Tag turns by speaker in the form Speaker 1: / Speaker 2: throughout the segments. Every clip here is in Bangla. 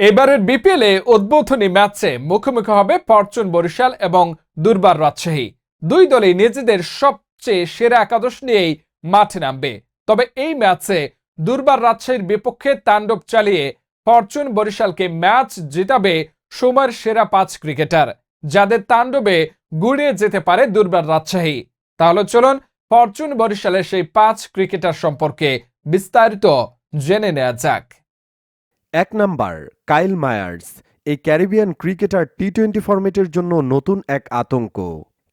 Speaker 1: এবারের বিপিএলে উদ্বোধনী ম্যাচে মুখোমুখি হবে ফরচুন বরিশাল এবং দুর্বার রাজশাহী। দুই দলই নিজেদের সবচেয়ে সেরা একাদশ নিয়েই মাঠে নামবে। তবে এই ম্যাচে দুর্বার রাজশাহীর বিপক্ষে তাণ্ডব চালিয়ে ফরচুন বরিশালকে ম্যাচ জিতাবে সময়ের সেরা পাঁচ ক্রিকেটার, যাদের তাণ্ডবে গুড়িয়ে যেতে পারে দুর্বার রাজশাহী। তাহলে চলুন ফরচুন বরিশালের সেই পাঁচ ক্রিকেটার সম্পর্কে বিস্তারিত জেনে নেওয়া যাক।
Speaker 2: এক নাম্বার, কাইল মায়ার্স, এই ক্যারিবিয়ান ক্রিকেটার টি টোয়েন্টি ফরম্যাটের জন্য নতুন এক আতঙ্ক।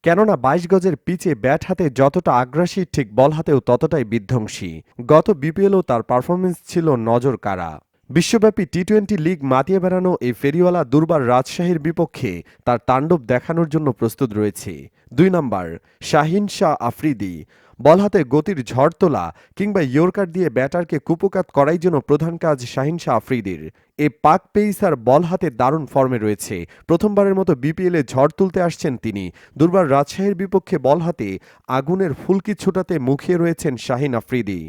Speaker 2: কেননা বাইশ গজের পিচে ব্যাট হাতে যতটা আগ্রাসী, ঠিক বল হাতেও ততটাই বিধ্বংসী। গত বিপিএলও তার পারফরমেন্স ছিল নজর কাড়া বিশ্বব্যাপী টি টোয়েন্টি লিগ মাতিয়ে বেড়ানো এই ফেরিওয়ালা দুর্বার রাজশাহীর বিপক্ষে তার তাণ্ডব দেখানোর জন্য প্রস্তুত রয়েছে। দুই নম্বর, শাহিন শাহ আফ্রিদি। বল হাতে গতির ঝড় তোলা কিংবা ইয়র্কার দিয়ে ব্যাটারকে কুপোকাত করাই জন্য প্রধান কাজ শাহিন শাহ আফ্রিদির। এ পাক পেইসার বল হাতে দারুণ ফর্মে রয়েছে। প্রথমবারের মতো বিপিএলে ঝড় তুলতে আসছেন তিনি। দুর্বার রাজশাহীর বিপক্ষে বল হাতে আগুনের ফুলকি ছোটাতে মুখিয়ে রয়েছেন শাহিন আফ্রিদি।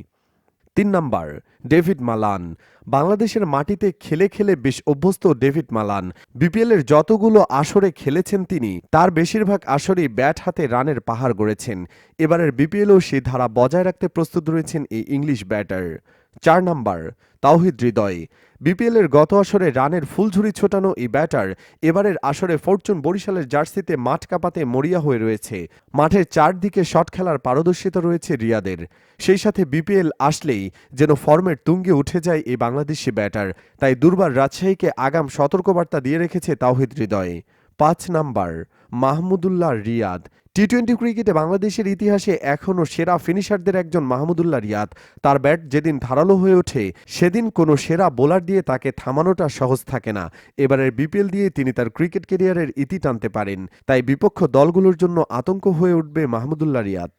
Speaker 2: তিন নাম্বার, ডেভিড মালান। বাংলাদেশের মাটিতে খেলে খেলে বেশ অভ্যস্ত ডেভিড মালান। বিপিএলের যতগুলো আসরে খেলেছেন তিনি, তার বেশিরভাগ আসরেই ব্যাট হাতে রানের পাহাড় গড়েছেন। এবারের বিপিএলও সেই ধারা বজায় রাখতে প্রস্তুত রয়েছেন এই ইংলিশ ব্যাটার। চার নাম্বার, তাওহিদ হৃদয়। বিপিএলের গত আসরে রানের ফুলঝুরি ছোটানো এই ব্যাটার এবারের আসরে ফরচুন বরিশালের জার্সিতে মাঠ কাঁপাতে মরিয়া হয়ে রয়েছে। মাঠের চারদিকে শট খেলার পারদর্শিতা রয়েছে রিয়াদের। সেই সাথে বিপিএল আসলেই যেন ফর্মের তুঙ্গে উঠে যায় এই বাংলাদেশি ব্যাটার। তাই দুর্বার রাজশাহীকে আগাম সতর্কবার্তা দিয়ে রেখেছে তাওহিদ হৃদয়। পাঁচ number, Mahmudullah Riyad. T twenty ক্রিকেটে বাংলাদেশের ইতিহাসে এখনও সেরা ফিনিশারদের একজন মাহমুদুল্লাহ রিয়াদ। তার ব্যাট যেদিন ধারালো হয়ে ওঠে, সেদিন কোনো সেরা বোলার দিয়ে তাকে থামানোটা সহজ থাকে না। এবারের বিপিএল দিয়ে তিনি তার ক্রিকেট কেরিয়ারের ইতি টানতে পারেন। তাই বিপক্ষ দলগুলোর জন্য আতঙ্ক হয়ে উঠবে মাহমুদুল্লাহ রিয়াদ।